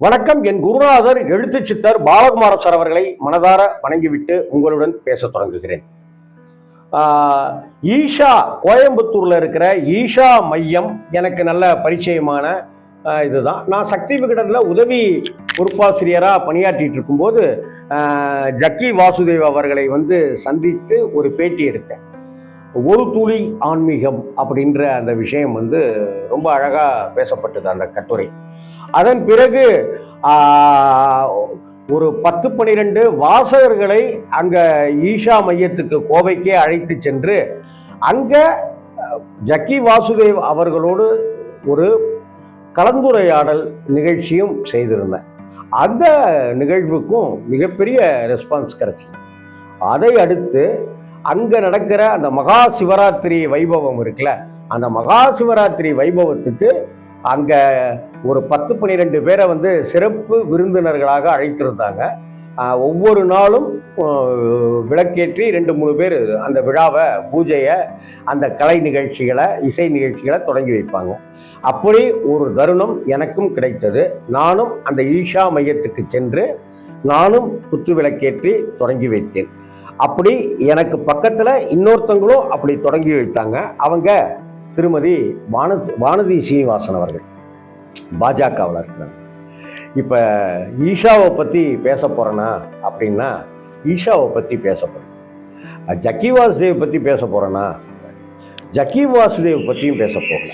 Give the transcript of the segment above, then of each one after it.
வணக்கம். என் குருநாதர் எழுத்து சித்தர் பாலகுமார சார் அவர்களை மனதார வணங்கிவிட்டு உங்களுடன் பேசத் தொடங்குகிறேன். ஈஷா கோயம்புத்தூர்ல இருக்கிற ஈஷா மையம் எனக்கு நல்ல பரிச்சயமான இதுதான். நான் சக்தி விகடனில் உதவி பொறுப்பாசிரியராக பணியாற்றிட்டு இருக்கும்போது ஜக்கி வாசுதேவ் அவர்களை வந்து சந்தித்து ஒரு பேட்டி எடுத்தேன். ஒரு துளி ஆன்மீகம் அப்படின்ற அந்த விஷயம் வந்து ரொம்ப அழகாக பேசப்பட்டது அந்த கட்டுரை. அதன் பிறகு ஒரு பத்து பன்னிரெண்டு வாசகர்களை அங்கே ஈஷா மையத்துக்கு கோவைக்கே அழைத்து சென்று அங்கே ஜக்கி வாசுதேவ் அவர்களோடு ஒரு கலந்துரையாடல் நிகழ்ச்சியும் செய்திருந்தேன். அந்த நிகழ்வுக்கும் மிகப்பெரிய ரெஸ்பான்ஸ் கிடைச்சி அதை அடுத்து அங்கே நடக்கிற அந்த மகா சிவராத்திரி வைபவம் இருக்குல்ல அந்த மகா சிவராத்திரி வைபவத்துக்கு அங்கே ஒரு பத்து பன்னிரெண்டு பேரை வந்து சிறப்பு விருந்தினர்களாக அழைத்திருந்தாங்க. ஒவ்வொரு நாளும் விளக்கேற்றி ரெண்டு மூணு பேர் அந்த விழாவை பூஜையை அந்த கலை நிகழ்ச்சிகளை இசை நிகழ்ச்சிகளை தொடங்கி வைப்பாங்க. அப்படி ஒரு தருணம் எனக்கும் கிடைத்தது. நானும் அந்த ஈஷா மையத்துக்கு சென்று நானும் குத்து விளக்கேற்றி தொடங்கி வைத்தேன். அப்படி எனக்கு பக்கத்தில் இன்னொருத்தங்களும் அப்படி தொடங்கி வைத்தாங்க. அவங்க திருமதி வானதி வானதி சீனிவாசன் அவர்கள். பாஜகவில் இருக்கிறாங்க. இப்போ ஈஷாவை பற்றி பேச போகிறேன்னா அப்படின்னா ஈஷாவை பற்றி பேச போகிறேன் ஜக்கி வாசுதேவ் பற்றி பேச போகிறேன்னா ஜக்கி வாசுதேவ் பற்றியும் பேச போகல.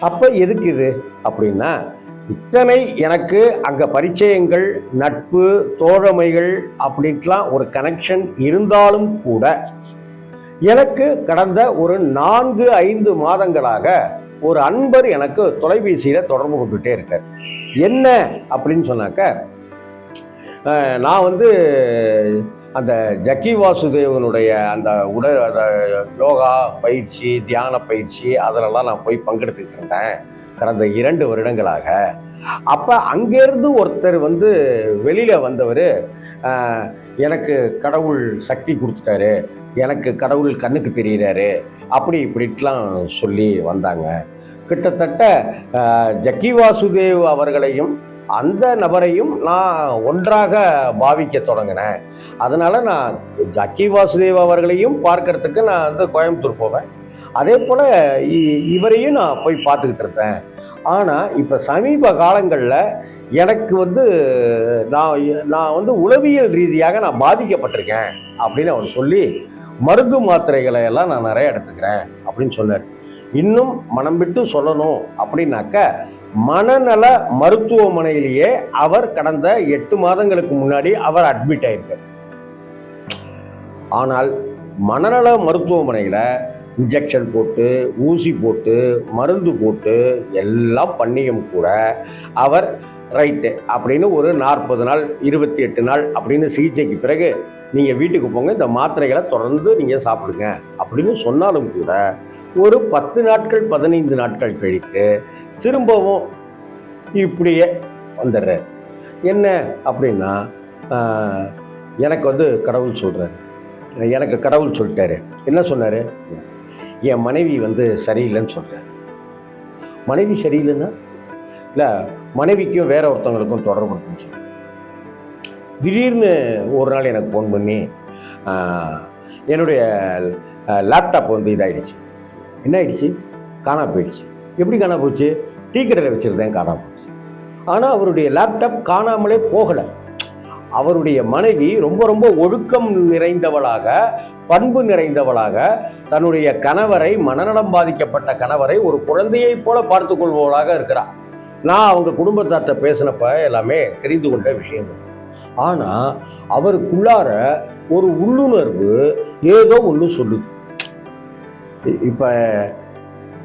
அப்போ எதுக்கு இது? அப்படின்னா இத்தனை எனக்கு அங்கே பரிச்சயங்கள் நட்பு தோழமைகள் அப்படின்ட்டுலாம் ஒரு கனெக்ஷன் இருந்தாலும் கூட எனக்கு கடந்த ஒரு நான்கு ஐந்து மாதங்களாக ஒரு அன்பர் எனக்கு தொலைபேசியில் தொடர்பு கொண்டுகிட்டே இருக்கார். என்ன அப்படின்னு சொன்னாக்க நான் வந்து அந்த ஜக்கி வாசுதேவனுடைய அந்த உடல் அந்த யோகா பயிற்சி தியான பயிற்சி அதிலெல்லாம் நான் போய் பங்கெடுத்துக்கிட்டு இருந்தேன். கடந்த இரண்டு வருடங்களாக. அப்போ அங்கேருந்து ஒருத்தர் வந்து வெளியில் வந்தவர் எனக்கு கடவுள் சக்தி கொடுத்துட்டாரு. எனக்கு கடவுள் கண்ணுக்கு தெரிகிறாரு அப்படி இப்படிலாம் சொல்லி வந்தாங்க. கிட்டத்தட்ட ஜக்கி வாசுதேவ் அவர்களையும் அந்த நபரையும் நான் ஒன்றாக பாவிக்க தொடங்கினேன். அதனால் நான் ஜக்கி வாசுதேவ் அவர்களையும் பார்க்கறதுக்கு நான் வந்து கோயம்புத்தூர் போவேன். அதே போல் இவரையும் நான் போய் பார்த்துக்கிட்டு இருந்தேன் ஆனால் இப்போ சமீப காலங்களில் எனக்கு வந்து நான் நான் வந்து உளவியல் ரீதியாக நான் பாதிக்கப்பட்டிருக்கேன் அப்படின்னு அவர் சொல்லி மருந்து மாத்திரைகளை எல்லாம் நான் நிறைய எடுத்துக்கிறேன் அப்படின்னு சொன்னார். இன்னும் மனம் விட்டு சொல்லணும் அப்படின்னாக்க மனநல மருத்துவமனையிலேயே அவர் கடந்த எட்டு மாதங்களுக்கு முன்னாடி அவர் அட்மிட் ஆயிருக்கார். ஆனால் மனநல மருத்துவமனையில் இன்ஜெக்ஷன் போட்டு ஊசி போட்டு மருந்து போட்டு எல்லாம் பண்ணியும் கூட அவர் ரைட்டு. அப்படின்னு ஒரு நாற்பது நாள் இருபத்தி எட்டு நாள் அப்படின்னு சிகிச்சைக்கு பிறகு நீங்கள் வீட்டுக்கு போங்க இந்த மாத்திரைகளை தொடர்ந்து நீங்கள் சாப்பிடுங்க. அப்படின்னு சொன்னாலும் கூட ஒரு பத்து நாட்கள் பதினைந்து நாட்கள் கழித்து திரும்பவும் இப்படியே வந்துடுறார். என்ன அப்படின்னா எனக்கு வந்து கடவுள் சொல்கிறார் எனக்கு கடவுள் சொல்லிட்டாரு. என்ன சொன்னார்? என் மனைவி வந்து சரியில்லைன்னு சொல்கிறார் மனைவி சரியில்லைன்னா? இல்லை மனைவிக்கும் வேற ஒருத்தவங்களுக்கும் தொடர்பு இருந்துச்சு திடீர்னு ஒரு நாள் எனக்கு ஃபோன் பண்ணி என்னுடைய லேப்டாப் வந்து இதாகிடுச்சு என்ன ஆயிடுச்சு காணா போயிடுச்சு. எப்படி காணா போச்சு? டீ கடையில் வச்சுருந்தேன் காணாம போச்சு. ஆனால் அவருடைய லேப்டாப் காணாமலே போகலை. அவருடைய மனைவி ரொம்ப ரொம்ப ஒழுக்கம் நிறைந்தவளாக பண்பு நிறைந்தவளாக தன்னுடைய கணவரை மனநலம் பாதிக்கப்பட்ட கணவரை ஒரு குழந்தையைப் போல பார்த்து கொள்பவளாக இருக்கிறார் நான் அவங்க குடும்பத்தார்ட்ட பேசினப்ப எல்லாமே தெரிந்து கொண்ட விஷயங்கள். ஆனால் அவருக்குள்ளார ஒரு உள்ளுணர்வு ஏதோ ஒன்று சொல்லுது. இப்போ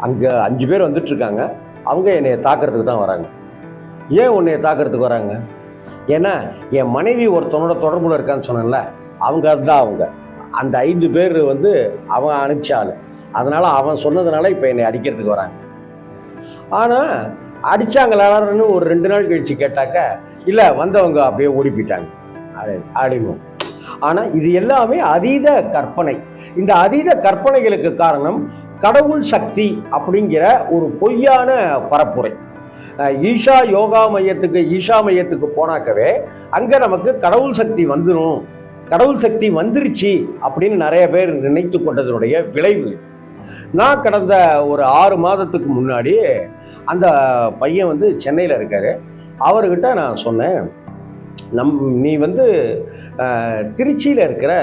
அங்கே அஞ்சு பேர் வந்துட்டுருக்காங்க அவங்க என்னையை தாக்கிறதுக்கு தான் வராங்க. ஏன் உன்னைய தாக்கிறதுக்கு வராங்க? ஏன்னா என் மனைவி ஒருத்தனோட தொடர்புல இருக்கான்னு சொன்னேன்ல அவங்க அதுதான் அவங்க. அந்த ஐந்து பேர் வந்து அவன் அனுப்பிச்சாள் அதனால் அவன் சொன்னதுனால இப்போ என்னை அடிக்கிறதுக்கு வராங்க. ஆனால் அடித்தாங்களான்னு ஒரு ரெண்டு நாள் கழித்து கேட்டாக்க இல்லை வந்தவங்க அப்படியே ஓடி போயிட்டாங்க அடிமம் ஆனால் இது எல்லாமே அதீத கற்பனை. இந்த அதீத கற்பனைகளுக்கு காரணம் கடவுள் சக்தி அப்படிங்கிற ஒரு பொய்யான பரப்புரை. ஈஷா யோகா மையத்துக்கு ஈஷா மையத்துக்கு போனாக்கவே அங்கே நமக்கு கடவுள் சக்தி வந்துடும் கடவுள் சக்தி வந்துருச்சு அப்படின்னு நிறைய பேர் நினைத்து கொண்டதனுடைய விளைவு நான் கடந்த ஒரு ஆறு மாதத்துக்கு முன்னாடி அந்த பையன் வந்து சென்னையில் இருக்காரு. அவர்கிட்ட நான் சொன்னேன் நம் நீ வந்து திருச்சியில் இருக்கிற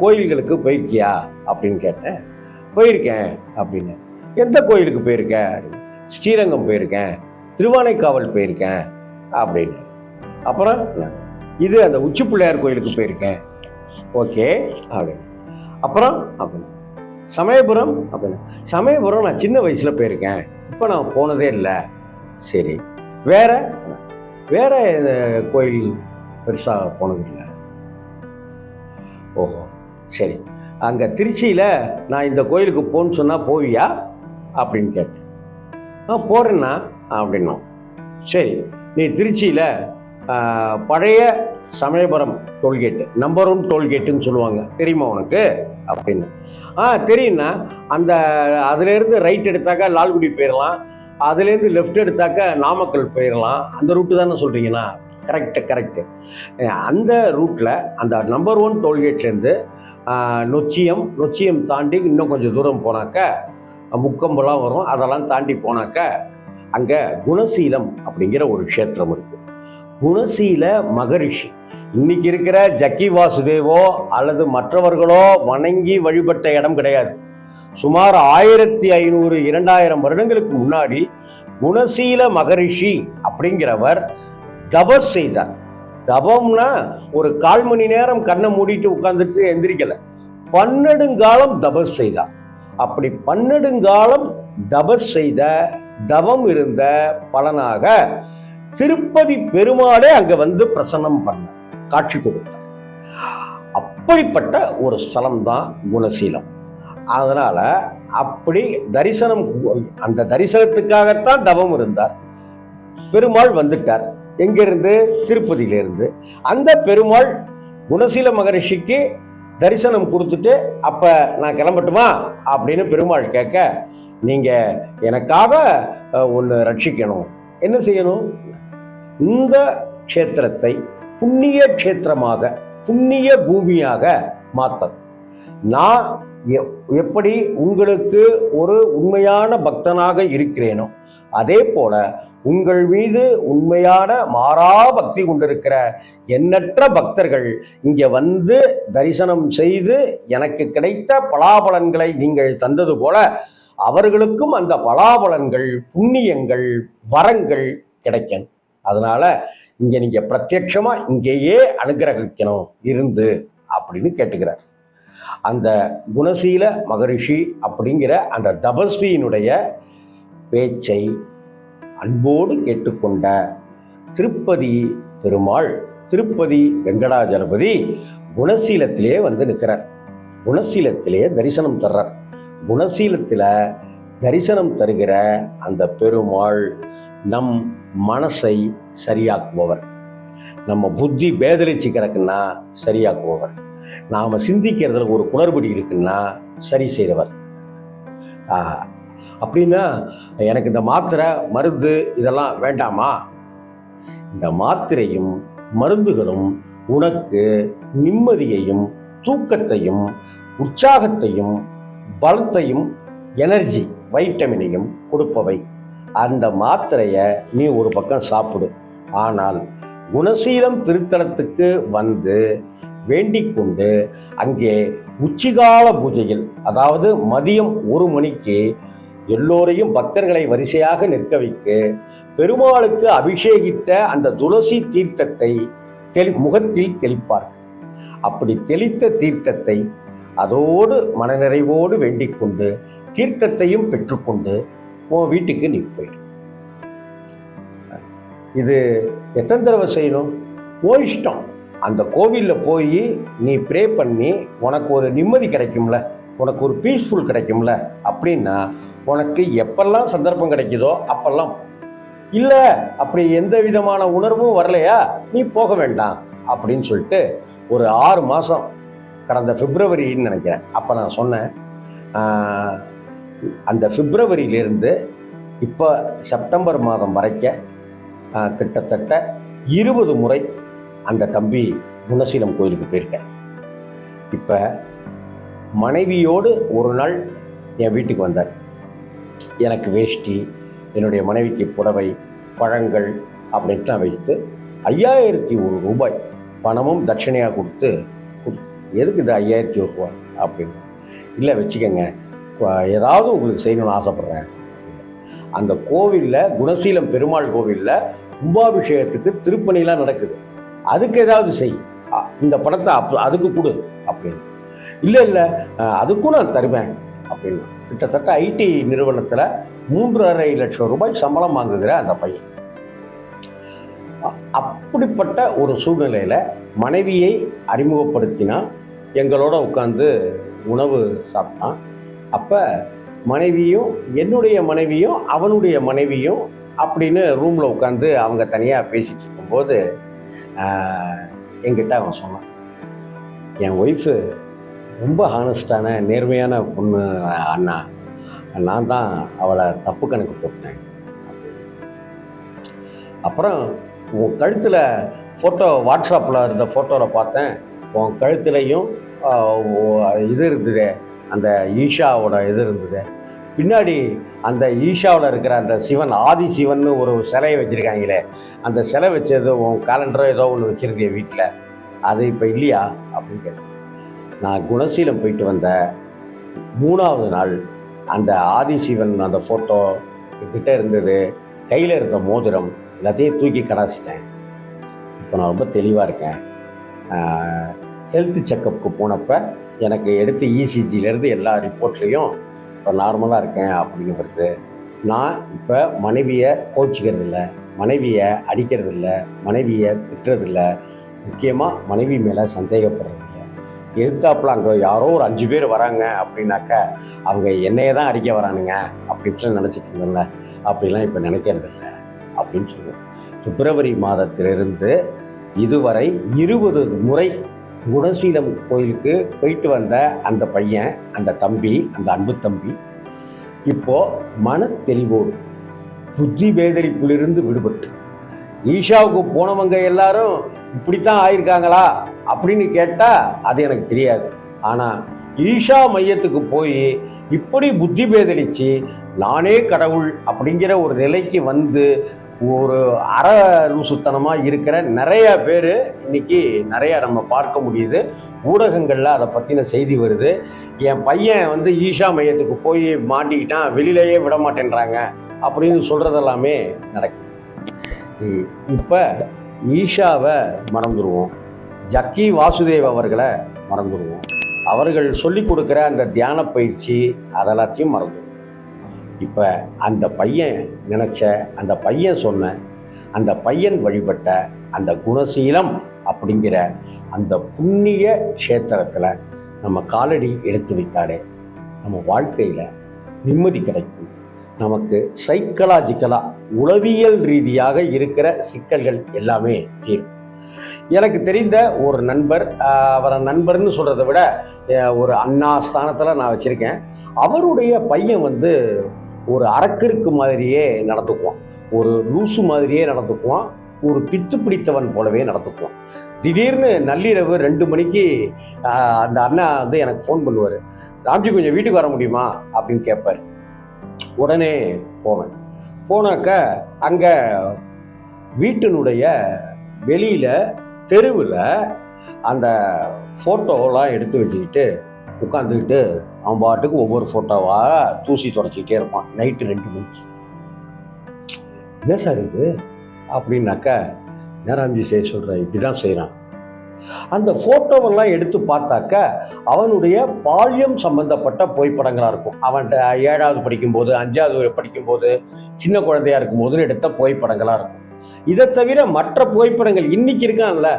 கோயில்களுக்கு போயிருக்கியா? அப்படின்னு கேட்டேன். போயிருக்கேன் அப்படின்னு. எந்த கோயிலுக்கு போயிருக்கேன் ஸ்ரீரங்கம் போயிருக்கேன். திருவானைக்காவல் போயிருக்கேன் அப்படின்னு. அப்புறம் இது அந்த உச்சி பிள்ளையார் கோயிலுக்கு போயிருக்கேன். ஓகே அப்படின்னு. அப்புறம் அப்படின்னு. சமயபுரம் அப்படின்னு. சமயபுரம் நான் சின்ன வயசில் போயிருக்கேன். இப்போ நான் போனதே இல்லை. சரி. வேற? வேற கோயில் பெருசாக போனதில்லை ஓஹோ. சரி. அங்கே திருச்சியில் நான் இந்த கோயிலுக்கு போன்னு சொன்னால் போவியா? அப்படின்னு கேட்டேன். ஆ போகிறேன்னா அப்படின்னோம். சரி. நீ திருச்சியில் பழைய Samayapuram toll gate number one டோல்கேட்டுன்னு சொல்லுவாங்க. தெரியுமா உனக்கு? அப்படின்னு. ஆ தெரியும்னா அந்த அதுலேருந்து ரைட் எடுத்தாக்கா லால்குடி போயிடலாம் அதுலேருந்து லெஃப்ட் எடுத்தாக்கா நாமக்கல் போயிடலாம் அந்த ரூட்டு தானே சொல்கிறீங்கண்ணா கரெக்டு கரெக்டு அந்த ரூட்டில் அந்த நம்பர் ஒன் டோல்கேட்லேருந்து நொச்சியம் நொச்சியம் தாண்டி இன்னும் கொஞ்சம் தூரம் போனாக்க முக்கம்பெல்லாம் வரும். அதெல்லாம் தாண்டி போனாக்க அங்கே குணசீலம் அப்படிங்கிற ஒரு க்ஷேத்திரம் இருக்குது குணசீல மகரிஷி. இன்னைக்கு இருக்கிற ஜக்கி வாசுதேவோ அல்லது மற்றவர்களோ வணங்கி வழிபட்ட இடம் கிடையாது. சுமார் ஆயிரத்தி ஐநூறு இரண்டாயிரம் வருடங்களுக்கு முன்னாடி குணசீல மகரிஷி அப்படிங்கிறவர் தபஸ் செய்தார். தபம்னா ஒரு கால் மணி நேரம் கண்ணை மூடிட்டு உட்கார்ந்துட்டு எந்திரிக்கல. பன்னெடுங்காலம் தபஸ் செய்தார். அப்படி பன்னெடுங்காலம் தபஸ் செய்த தவம் இருந்த பலனாக திருப்பதி பெருமாளே அங்க வந்து பிரசன்னம் பண்ண காட்சி கொடுத்தார் அப்படிப்பட்ட ஒரு ஸ்தலம் தான் குணசீலம். அதனால் அப்படி தரிசனம் அந்த தரிசனத்துக்காகத்தான் தவம் இருந்தார். பெருமாள் வந்துட்டார். எங்கிருந்து? திருப்பதியிலிருந்து. அந்த பெருமாள் குணசீல மகரிஷிக்கு தரிசனம் கொடுத்துட்டு அப்போ நான் கிளம்பட்டுமா? அப்படின்னு பெருமாள் கேட்க நீங்கள் எனக்காக ஒன்று ரட்சிக்கணும். என்ன செய்யணும்? இந்த க்ஷேத்திரத்தை புண்ணிய க்ஷேத்திரமாக புண்ணிய பூமியாக மாற்றணும் நான் எப்படி உங்களுக்கு ஒரு உண்மையான பக்தனாக இருக்கிறேனோ அதே போல உங்கள் மீது உண்மையான மாறா பக்தி கொண்டிருக்கிற எண்ணற்ற பக்தர்கள் இங்கே வந்து தரிசனம் செய்து எனக்கு கிடைத்த பலாபலன்களை நீங்கள் தந்தது போல அவர்களுக்கும் அந்த பலாபலன்கள் புண்ணியங்கள் வரங்கள் கிடைக்கணும். அதனால இங்க நீங்க பிரத்யட்சமா இங்கேயே அனுகிரகிக்கணும் இருந்து அப்படின்னு கேட்டுக்கிறார். அந்த குணசீல மகரிஷி அப்படிங்கிற அந்த தபஸ்வியினுடைய பேச்சை அன்போடு கேட்டுக்கொண்ட திருப்பதி பெருமாள் திருப்பதி வெங்கடாஜலபதி குணசீலத்திலே வந்து நிற்கிறார். குணசீலத்திலே தரிசனம் தர்றார். குணசீலத்தில் தரிசனம் தருகிற அந்த பெருமாள் நம் மனசை சரியாக்குபவர். நம்ம புத்தி பேதலிச்சு கிடக்குன்னா சரியாக்குபவர். நாம் சிந்திக்கிறதுல ஒரு குளறுபடி இருக்குன்னா சரி செய்கிறவர் அப்படின்னா எனக்கு இந்த மாத்திரை மருந்து இதெல்லாம் வேண்டாமா? இந்த மாத்திரையும் மருந்துகளும் உனக்கு நிம்மதியையும் தூக்கத்தையும் உற்சாகத்தையும் பலத்தையும் எனர்ஜி வைட்டமினையும் கொடுப்பவை. அந்த மாத்திரையை நீ ஒரு பக்கம் சாப்பிடு. ஆனால் குணசீலம் திருத்தலத்துக்கு வந்து வேண்டிக் கொண்டு அங்கே உச்சிகால பூஜையில் அதாவது மதியம் ஒரு மணிக்கு எல்லோரையும் பக்தர்களை வரிசையாக நிற்க வைத்து பெருமாளுக்கு அபிஷேகித்த அந்த துளசி தீர்த்தத்தை தெளி முகத்தில் தெளிப்பார்கள். அப்படி தெளித்த தீர்த்தத்தை அதோடு மனநிறைவோடு வேண்டிக் கொண்டு தீர்த்தத்தையும் பெற்றுக்கொண்டு உன் வீட்டுக்கு நீ போயிடு இது எத்தனை தடவை செய்யணும்? ஓ இஷ்டம். அந்த கோவிலில் போய் நீ ப்ரே பண்ணி உனக்கு ஒரு நிம்மதி கிடைக்கும்ல உனக்கு ஒரு பீஸ்ஃபுல் கிடைக்கும்ல அப்படின்னா உனக்கு எப்பெல்லாம் சந்தர்ப்பம் கிடைக்குதோ அப்பெல்லாம் இல்லை அப்படி எந்த விதமான உணர்வும் வரலையா? நீ போக வேண்டாம் அப்படின்னு சொல்லிட்டு ஒரு ஆறு மாதம் கடந்த பிப்ரவரின்னு நினைக்கிறேன். அப்போ நான் சொன்னேன் அந்த பிப்ரவரியிலிருந்து இப்போ செப்டம்பர் மாதம் வரைக்க கிட்டத்தட்ட இருபது முறை அந்த தம்பி குணசீலம் கோயிலுக்கு போயிருக்கேன் இப்போ மனைவியோடு ஒரு நாள் என் வீட்டுக்கு வந்தார். எனக்கு வேஷ்டி என்னுடைய மனைவிக்கு புடவை பழங்கள் அப்படின்ட்டு நான் வைத்து ஐயாயிரத்தி ஒரு ரூபாய் பணமும் தட்சணையாக கொடுத்து எதுக்கு இது ஐயாயிரத்தி ஒரு ரூபாய்? அப்படின்னு. இல்லை வச்சுக்கோங்க. ஏதாவது உங்களுக்கு செய்யணும்னு ஆசைப்பட்றேன். அந்த கோவிலில் குணசீலம் பெருமாள் கோவிலில் கும்பாபிஷேகத்துக்கு திருப்பணிலாம் நடக்குது. அதுக்கு ஏதாவது செய். இந்த படத்தை அப் அதுக்கு கொடு அப்படின்னு. இல்லை இல்லை அதுக்கும் நான் தருவேன் அப்படின்னு. கிட்டத்தட்ட ஐடி நிறுவனத்தில் மூன்று அரை லட்சம் ரூபாய் சம்பளம் வாங்குகிற அந்த பையன். அ- அப்படிப்பட்ட ஒரு சூழ்நிலையில் மனைவியை அறிமுகப்படுத்தினா எங்களோட உட்காந்து உணவு சாப்பிட்டான். அப்போ மனைவியும் என்னுடைய மனைவியும் அவனுடைய மனைவியும் அப்படின்னு ரூமில் உட்காந்து அவங்க தனியாக பேசிட்டு இருக்கும்போது என்கிட்ட அவன் சொன்னான். என் ஒய்ஃபு ரொம்ப ஹானஸ்டான நேர்மையான பொண்ணு அண்ணா. நான் தான் அவளை தப்பு கணக்கு போட்டேன். அப்புறம் உன் கழுத்தில் ஃபோட்டோ வாட்ஸ்அப்பில் இருந்த ஃபோட்டோவில் பார்த்தேன். உன் கழுத்துலையும் இது இருந்தது. அந்த ஈஷாவோட இது இருந்தது. பின்னாடி அந்த ஈஷாவில் இருக்கிற அந்த சிவன் ஆதி சிவன் ஒரு சிலையை வச்சுருக்காங்களே அந்த சிலை வச்சது உன் கேலண்டரோ ஏதோ ஒன்று வச்சுருந்திய வீட்டில் அது இப்போ இல்லையா? அப்படின்னு கேட்டேன். நான் குணசீலம் போயிட்டு வந்த மூணாவது நாள் அந்த ஆதி சிவன் அந்த ஃபோட்டோ கிட்ட இருந்தது. கையில் இருந்த மோதிரம் எல்லாத்தையும் தூக்கி கடாசிட்டேன். இப்போ நான் ரொம்ப தெளிவாக இருக்கேன். ஹெல்த் செக்கப்புக்கு போனப்போ எனக்கு எடுத்த இசிஜிலேருந்து எல்லா ரிப்போர்ட்லேயும் இப்போ நார்மலாக இருக்கேன் அப்படிங்கிறது நான் இப்போ மனைவியை கோச்சிக்கிறது இல்லை மனைவியை அடிக்கிறது இல்லை மனைவியை திட்டுறதில்ல முக்கியமாக மனைவி மேலே சந்தேகப்படுறது இல்லை அங்கே யாரோ ஒரு அஞ்சு பேர் வராங்க அப்படின்னாக்கா அவங்க என்னையே தான் அடிக்க வரானுங்க அப்படின்னு நினச்சிட்டு இருந்தேன்ல. அப்படிலாம் இப்போ நினைக்கிறது இல்லை அப்படின்னு சொல்லுவோம். பிப்ரவரி மாதத்திலிருந்து இதுவரை இருபது முறை குணசீலம் கோயிலுக்கு போயிட்டு வந்த அந்த பையன் அந்த தம்பி அந்த அன்பு தம்பி இப்போது மன தெளிவோடு புத்தி பேதரிப்பிலிருந்து விடுபட்டு ஈஷாவுக்கு போனவங்க எல்லாரும் இப்படித்தான் ஆயிருக்காங்களா? அப்படின்னு கேட்டால் அது எனக்கு தெரியாது. ஆனால் ஈஷா மையத்துக்கு போய் இப்படி புத்தி பேதலிச்சு நானே கடவுள் அப்படிங்கிற ஒரு நிலைக்கு வந்து ஒரு அற லூசுத்தனமாக இருக்கிற நிறைய பேர் இன்னைக்கு நிறையா நம்ம பார்க்க முடியுது. ஊடகங்களில் அதை பற்றின செய்தி வருது. என் பையன் வந்து ஈஷா மையத்துக்கு போய் மாட்டிக்கிட்டான் வெளியிலேயே விட மாட்டேன்றாங்க அப்படின்னு சொல்கிறதெல்லாமே நடக்குது. இப்போ ஈஷாவை மறந்துடுவோம் ஜக்கி வாசுதேவ் அவர்களை மறந்துடுவோம் அவர்கள் சொல்லிக் கொடுக்குற அந்த தியான பயிற்சி அதெல்லாத்தையும் மறந்துடுவோம் இப்போ அந்த பையன் நினச்ச அந்த பையன் சொன்ன அந்த பையன் வழிபட்ட அந்த குணசீலம் அப்படிங்கிற அந்த புண்ணிய க்ஷேத்திரத்தில் நம்ம காலடி எடுத்து வைத்தாலே நம்ம வாழ்க்கையில் நிம்மதி கிடைக்கும். நமக்கு சைக்கலாஜிக்கலாக உளவியல் ரீதியாக இருக்கிற சிக்கல்கள் எல்லாமே தீரும். எனக்கு தெரிந்த ஒரு நண்பர் அவரை நண்பர்னு சொல்கிறத விட ஒரு அண்ணா ஸ்தானத்தில் நான் வச்சுருக்கேன். அவருடைய பையன் வந்து ஒரு அரக்கிற்கு மாதிரியே நடந்துக்குவான். ஒரு லூசு மாதிரியே நடந்துக்குவான். ஒரு பித்து பிடித்தவன் போலவே நடந்துக்குவான். திடீர்னு நள்ளிரவு ரெண்டு மணிக்கு அந்த அண்ணா வந்து எனக்கு ஃபோன் பண்ணுவார். ராம்ஜி கொஞ்சம் வீட்டுக்கு வர முடியுமா? அப்படின்னு கேட்பார் உடனே போவேன். போனாக்க அங்கே வீட்டினுடைய வெளியில் தெருவில் அந்த ஃபோட்டோலாம் எடுத்து வச்சுக்கிட்டு உட்காந்துக்கிட்டு அவன் பாட்டுக்கு ஒவ்வொரு ஃபோட்டோவாக தூசி தொடச்சிக்கிட்டே இருப்பான். நைட்டு ரெண்டு மணிக்கு என்ன சார் இது? அப்படின்னாக்கா நேராம்ஜி செய்ய சொல்கிறேன் இப்படி தான் செய்கிறான் அந்த ஃபோட்டோவெல்லாம் எடுத்து பார்த்தாக்க அவனுடைய பால்யம் சம்பந்தப்பட்ட புகைப்படங்களாக இருக்கும். அவன்கிட்ட ஏழாவது படிக்கும்போது அஞ்சாவது படிக்கும்போது சின்ன குழந்தையா இருக்கும்போது எடுத்த புகைப்படங்களாக இருக்கும். இதை தவிர மற்ற புகைப்படங்கள் இன்னைக்கு இருக்கான்ல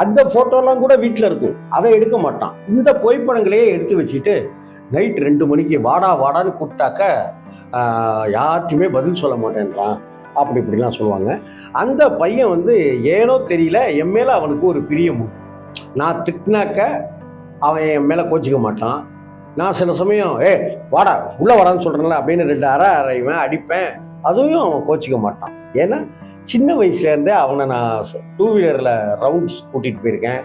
அந்த ஃபோட்டோலாம் கூட வீட்டில் இருக்கும். அதை எடுக்க மாட்டான். இந்த புகைப்படங்களையே எடுத்து வச்சுட்டு நைட் ரெண்டு மணிக்கு வாடா வாடான்னு கூப்பிட்டாக்க ஆஹ், யார்ட்டையுமே பதில் சொல்ல மாட்டேன்றான். அப்படி இப்படிலாம் சொல்லுவாங்க. அந்த பையன் வந்து ஏனோ தெரியல என் மேலே அவனுக்கு ஒரு பிரியம். நான் திட்டினாக்க அவன் என் மேலே கோச்சிக்க மாட்டான். நான் சில சமயம் ஏ வாடா உள்ளே வரான்னு சொல்கிறேன்ல அப்படின்னு ரெண்டு அரை அரைவேன் அடிப்பேன். அதையும் அவன் கோச்சிக்க மாட்டான். ஏன்னா சின்ன வயசுலேருந்தே அவனை நான் டூ வீலரில் ரவுண்ட்ஸ் கூட்டிகிட்டு போயிருக்கேன்.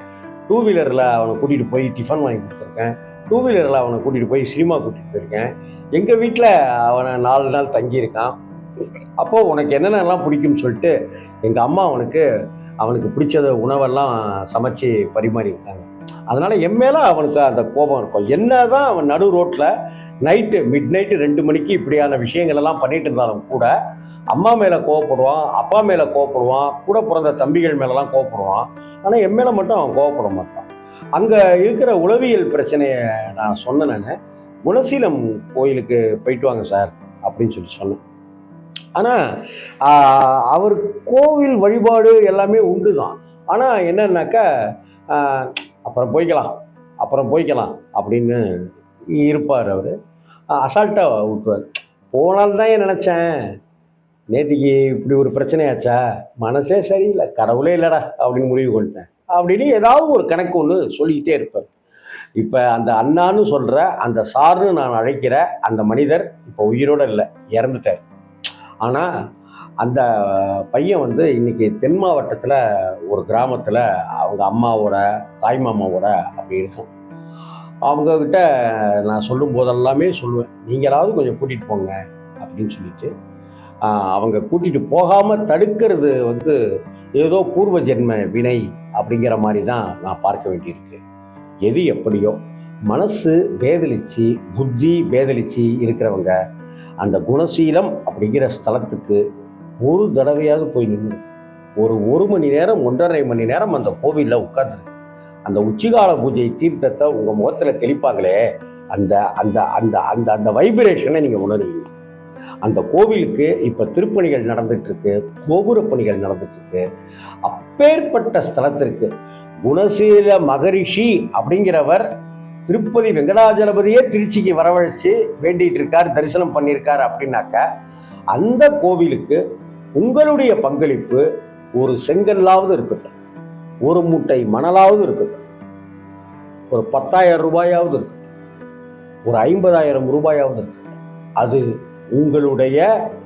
டூ வீலரில் அவனை கூட்டிகிட்டு போய் டிஃபன் வாங்கி கொடுத்துருக்கேன். டூ வீலரில் அவனை கூட்டிகிட்டு போய் சினிமா கூட்டிகிட்டு போயிருக்கேன். எங்கள் வீட்டில் அவனை நாலு நாள் தங்கியிருக்கான். அப்போது உனக்கு என்னென்னலாம் பிடிக்கும்னு சொல்லிட்டு எங்கள் அம்மா அவனுக்கு அவனுக்கு பிடிச்சத உணவெல்லாம் சமைச்சு பரிமாறியிருக்காங்க. அதனால் என் மேலே அவனுக்கு அந்த கோபம் இருக்கும். என்ன தான் அவன் நடு ரோட்டில் நைட்டு மிட் நைட்டு ரெண்டு மணிக்கு இப்படியான விஷயங்களெல்லாம் பண்ணிட்டு இருந்தாலும் கூட அம்மா மேலே கோவப்படுவான் அப்பா மேலே கோவப்படுவான் கூட பிறந்த தம்பிகள் மேலெலாம் கோவப்படுவான். ஆனால் என் மேலே மட்டும் அவன் கோவப்பட மாட்டான். அங்கே இருக்கிற உளவியல் பிரச்சனையை நான் சொன்னேன் நான். குணசீலம் கோயிலுக்கு போயிட்டு வாங்க சார் அப்படின்னு சொல்லி சொன்னேன். ஆனால் அவர் கோவில் வழிபாடு எல்லாமே உண்டு தான் ஆனால் என்னன்னாக்கா அப்புறம் போய்க்கலாம் அப்புறம் போய்க்கலாம் அப்படின்னு இருப்பார் அவர். அசால்ட்டாக விட்டுருவார். போனால் தான் ஏன் நினச்சேன் நேற்றுக்கு இப்படி ஒரு பிரச்சனையாச்சா? மனசே சரியில்லை கடவுளே இல்லைடா அப்படின்னு முடிவு கொண்டுட்டேன் அப்படின்னு ஏதாவது ஒரு கணக்கு ஒன்று சொல்லிக்கிட்டே இருப்பார். இப்போ அந்த அண்ணான்னு சொல்கிற அந்த சார்னு நான் அழைக்கிற அந்த மனிதர் இப்போ உயிரோடு இல்லை இறந்துட்டார். ஆனால் அந்த பையன் வந்து இன்னைக்கு தென் மாவட்டத்தில் ஒரு கிராமத்தில் அவங்க அம்மாவோட தாய் மாமாவோட அப்படி இருக்கும். அவங்கக்கிட்ட நான் சொல்லும் போதெல்லாமே சொல்லுவேன் நீங்களாவது கொஞ்சம் கூட்டிகிட்டு போங்க அப்படின்னு சொல்லிட்டு அவங்க கூட்டிகிட்டு போகாமல் தடுக்கிறது வந்து ஏதோ பூர்வ ஜென்ம வினை அப்படிங்கிற மாதிரி தான் நான் பார்க்க வேண்டியிருக்கு. எது எப்படியோ மனசு பேதலிச்சு புத்தி பேதலிச்சு இருக்கிறவங்க அந்த குணசீலம் அப்படிங்கிற ஸ்தலத்துக்கு ஒரு தடவையாவது போய் நின்று ஒரு ஒரு மணி நேரம் ஒன்றரை மணி நேரம் அந்த கோவிலில் உட்கார்ந்து அந்த உச்சிகால பூஜை தீர்த்தத்தை உங்கள் முகத்தில் தெளிப்பாங்களே அந்த அந்த அந்த அந்த அந்த வைப்ரேஷனை நீங்கள் உணருவீங்க. அந்த கோவிலுக்கு இப்போ திருப்பணிகள் நடந்துட்டு இருக்கு கோபுர பணிகள் நடந்துட்டு இருக்கு அப்பேற்பட்ட ஸ்தலத்திற்கு குணசீல மகரிஷி அப்படிங்கிறவர் திருப்பதி வெங்கடாஜலபதியே திருச்சிக்கு வரவழைச்சு வேண்டிட்டு இருக்கார் தரிசனம் பண்ணியிருக்கார் அப்படின்னாக்க அந்த கோவிலுக்கு உங்களுடைய பங்களிப்பு ஒரு செங்கல்லாவது இருக்கட்டும் ஒரு மூட்டை மணலாவது இருக்கட்டும் ஒரு பத்தாயிரம் ரூபாயாவது இருக்கட்டும் ஒரு ஐம்பதாயிரம் ரூபாயாவது இருக்கட்டும். அது உங்களுடைய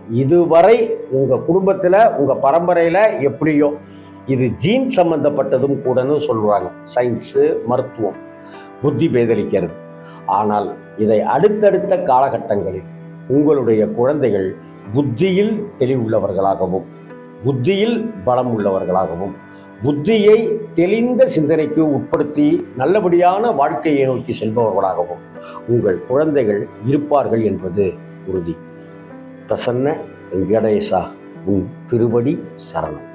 இதுவரை உங்கள் குடும்பத்தில் உங்கள் பரம்பரையில் எப்படியோ இது ஜீன் சம்பந்தப்பட்டதும் கூடன்னு சொல்கிறாங்க சயின்ஸு மருத்துவம் புத்தி பேதலிக்கிறது ஆனால் இதை அடுத்தடுத்த காலகட்டங்களில் உங்களுடைய குழந்தைகள் புத்தியில் தெளிவுள்ளவர்களாகவும் புத்தியில் பலம் உள்ளவர்களாகவும் புத்தியை தெளிந்த சிந்தனைக்கு உட்படுத்தி நல்லபடியான வாழ்க்கையை நோக்கி செல்பவர்களாகவும் உங்கள் குழந்தைகள் இருப்பார்கள் என்பது உறுதி. பிரசன்ன வெங்கடேசா உன் திருவடி சரணம்.